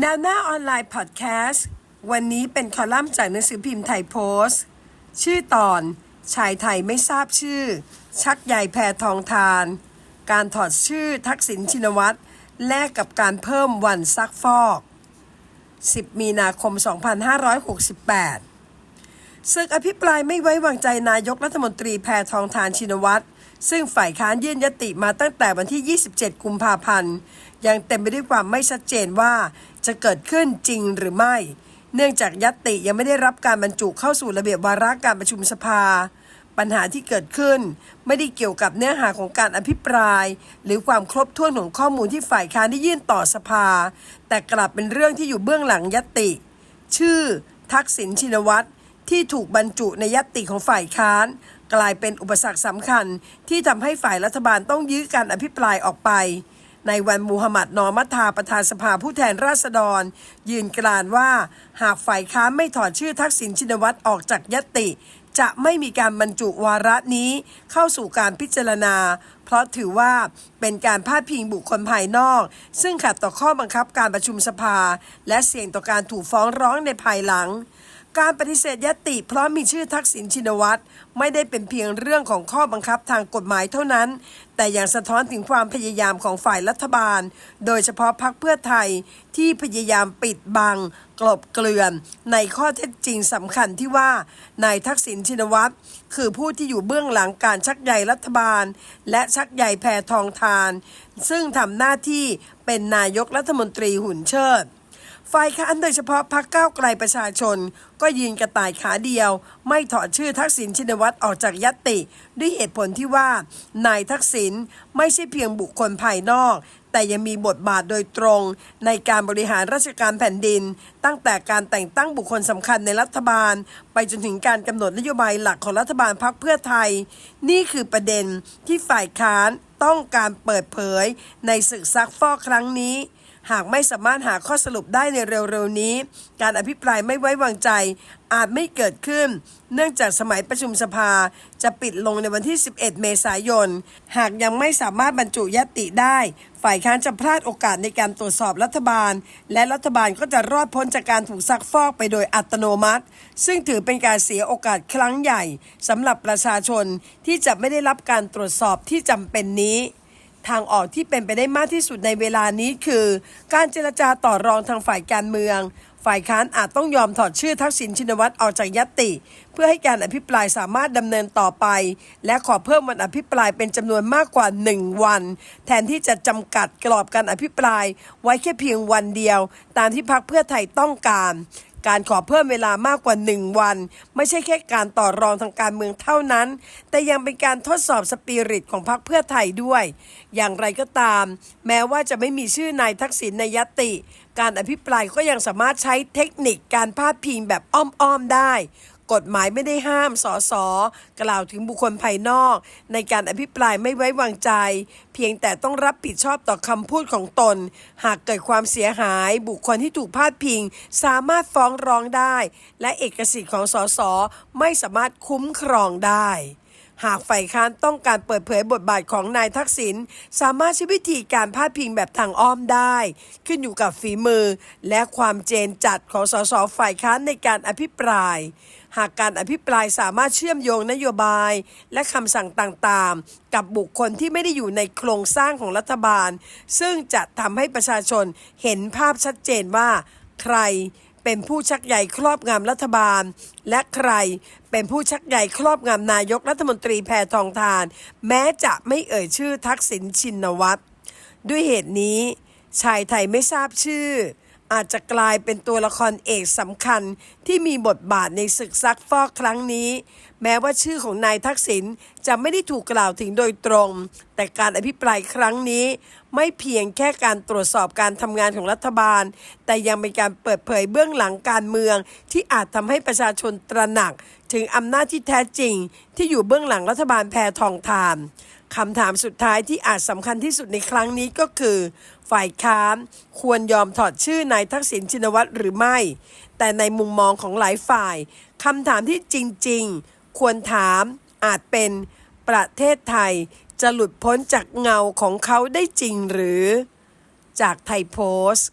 แนวหน้าออนไลน์พอดแคสต์ วันนี้เป็นคอลัมน์จากหนังสือพิมพ์ไทยโพสต์ ชื่อตอน ชายไทยไม่ทราบชื่อ ชักใยแพรทองทาน การถอดชื่อทักษิณชินวัตรแลกกับการเพิ่มวันซักฟอก 10 มีนาคม 2568 ศึกอภิปรายไม่ไว้วางใจนายกรัฐมนตรีแพรทองทานชินวัตร ซึ่งฝ่ายค้านยื่นยติมาตั้งแต่วันที่ 27 กุมภาพันธ์ ยังเต็มไปด้วยความไม่ชัดเจนว่าจะเกิดขึ้นจริงหรือไม่ เนื่องจากยติยังไม่ได้รับการบรรจุเข้าสู่ระเบียบวาระการประชุมสภา ปัญหาที่เกิดขึ้น ไม่ได้เกี่ยวกับเนื้อหาของการอภิปราย หรือความครบถ้วนของข้อมูลที่ฝ่ายค้านได้ยื่นต่อสภา แต่กลับเป็นเรื่องที่อยู่เบื้องหลังยติ ชื่อ ทักษิณชินวัตรที่ถูกบรรจุในยติของฝ่ายค้าน กลายเป็นอุปสรรคสำคัญที่ทำให้ฝ่ายรัฐบาลต้องยื้อการอภิปรายออกไป ในวันมูฮัมหมัดนอมัทาประธานสภาผู้แทนราษฎร ยืนกรานว่าหากฝ่ายค้านไม่ถอดชื่อทักษิณชินวัตรออกจากยติ จะไม่มีการบรรจุวาระนี้เข้าสู่การพิจารณา เพราะถือว่าเป็นการพาดพิงบุคคลภายนอก ซึ่งขัดต่อข้อบังคับการประชุมสภา และเสี่ยงต่อการถูกฟ้องร้องในภายหลัง การปฏิเสธยติเพราะมีชื่อทักษิณชินวัตรไม่ได้เป็นเพียงเรื่องของข้อบังคับทางกฎหมายเท่านั้น แต่ยังสะท้อนถึงความพยายามของฝ่ายรัฐบาล โดยเฉพาะพรรคเพื่อไทยที่พยายามปิดบัง กลบเกลื่อน ในข้อเท็จจริงสำคัญที่ว่านายทักษิณชินวัตรคือผู้ที่อยู่เบื้องหลังการชักใยรัฐบาล และชักใยแพรทองทาน ซึ่งทำหน้าที่เป็นนายกรัฐมนตรีหุ่นเชิด ฝ่ายค้านโดยเฉพาะพรรคก้าวไกลประชาชน ก็ยืนกระต่ายขาเดียว ไม่ถอดชื่อทักษิณชินวัตรออกจากยตติ ด้วยเหตุผลที่ว่า นายทักษิณไม่ใช่เพียงบุคคลภายนอก แต่ยังมีบทบาทโดยตรง ในการบริหารราชการแผ่นดิน ตั้งแต่การแต่งตั้งบุคคลสำคัญในรัฐบาล ไปจนถึงการกำหนดนโยบายหลักของรัฐบาลพรรคเพื่อไทย นี่คือประเด็นที่ฝ่ายค้านต้องการเปิดเผยในศึกซักฟอกครั้งนี้ หากไม่สามารถหาข้อสรุปได้ในเร็วๆนี้ การอภิปรายไม่ไว้วางใจอาจไม่เกิดขึ้น เนื่องจากสมัยประชุมสภาจะปิดลงในวันที่ 11 เมษายน หากยังไม่สามารถบรรจุยติได้ ฝ่ายค้านจะพลาดโอกาสในการตรวจสอบรัฐบาล และรัฐบาลก็จะรอดพ้นจากการถูกซักฟอกไปโดยอัตโนมัติ ซึ่งถือเป็นการเสียโอกาสครั้งใหญ่สำหรับประชาชนที่จะไม่ได้รับการตรวจสอบที่จำเป็นนี้ ทางออกที่เป็นไปได้มากที่สุดในเวลานี้คือ การเจรจาต่อรองทางฝ่ายการเมือง ฝ่ายค้านอาจต้องยอมถอดชื่อทักษิณชินวัตรออกจากยติ เพื่อให้การอภิปรายสามารถดำเนินต่อไป และขอเพิ่มวันอภิปรายเป็นจำนวนมากกว่า 1 วัน แทนที่จะจำกัดกรอบการอภิปรายไว้แค่เพียงวันเดียว ตามที่พรรคเพื่อไทยต้องการ การขอเพิ่มเวลามากกว่า 1 วัน ไม่ใช่แค่การต่อรองทางการเมืองเท่านั้น แต่ยังเป็นการทดสอบสปิริตของพรรคเพื่อไทยด้วย อย่างไรก็ตาม แม้ว่าจะไม่มีชื่อนายทักษิณในยติ การอภิปรายก็ยังสามารถใช้เทคนิคการพาดพิงแบบอ้อมๆได้ กฎหมายไม่ได้ห้ามสสกล่าวถึงบุคคลภายนอก ในการอภิปรายไม่ไว้วางใจ เพียงแต่ต้องรับผิดชอบต่อคำพูดของตน หากเกิดความเสียหาย บุคคลที่ถูกพาดพิง สามารถฟ้องร้องได้ และเอกสิทธิ์ของสสไม่สามารถคุ้มครองได้หากฝ่ายค้านต้องการเปิดเผยบทบาทของนายทักษิณสามารถใช้วิธีการพาดพิงแบบทางอ้อมได้ ขึ้นอยู่กับฝีมือ และความเจนจัดของสสฝ่ายค้านในการอภิปราย หากการอภิปรายสามารถเชื่อมโยงนโยบาย และคำสั่งต่างๆ กับบุคคลที่ไม่ได้อยู่ในโครงสร้างของรัฐบาล ซึ่งจะทำให้ประชาชนเห็นภาพชัดเจนว่า ใครเป็นผู้ชักใหญ่ครอบงำรัฐบาล และใครเป็นผู้ชักใหญ่ครอบงำนายกรัฐมนตรีแพทองทาน แม้จะไม่เอ่ยชื่อทักษิณชินวัตรด้วยเหตุนี้ ชายไทยไม่ทราบชื่อ อาจจะกลายเป็นตัวละครเอกสำคัญที่มีบทบาทในศึกซักฟอกครั้งนี้ แม้ว่าชื่อของนายทักษิณจะไม่ได้ถูกกล่าวถึงโดยตรง แต่การอภิปรายครั้งนี้ ไม่เพียงแค่การตรวจสอบการทำงานของรัฐบาล แต่ยังเป็นการเปิดเผยเบื้องหลังการเมือง ที่อาจทำให้ประชาชนตระหนัก ถึงอำนาจที่แท้จริง ที่อยู่เบื้องหลังรัฐบาลแพทองทาน คำถามสุดท้ายที่อาจสำคัญที่สุดในครั้งนี้ก็คือ ฝ่ายค้านควรยอมถอดชื่อนายทักษิณชินวัตรหรือไม่ แต่ในมุมมองของหลายฝ่ายคำถามที่จริง ๆ ควรถามอาจเป็นประเทศไทยจะหลุดพ้นจากเงาของเขาได้จริงหรือ จากไทยโพสต์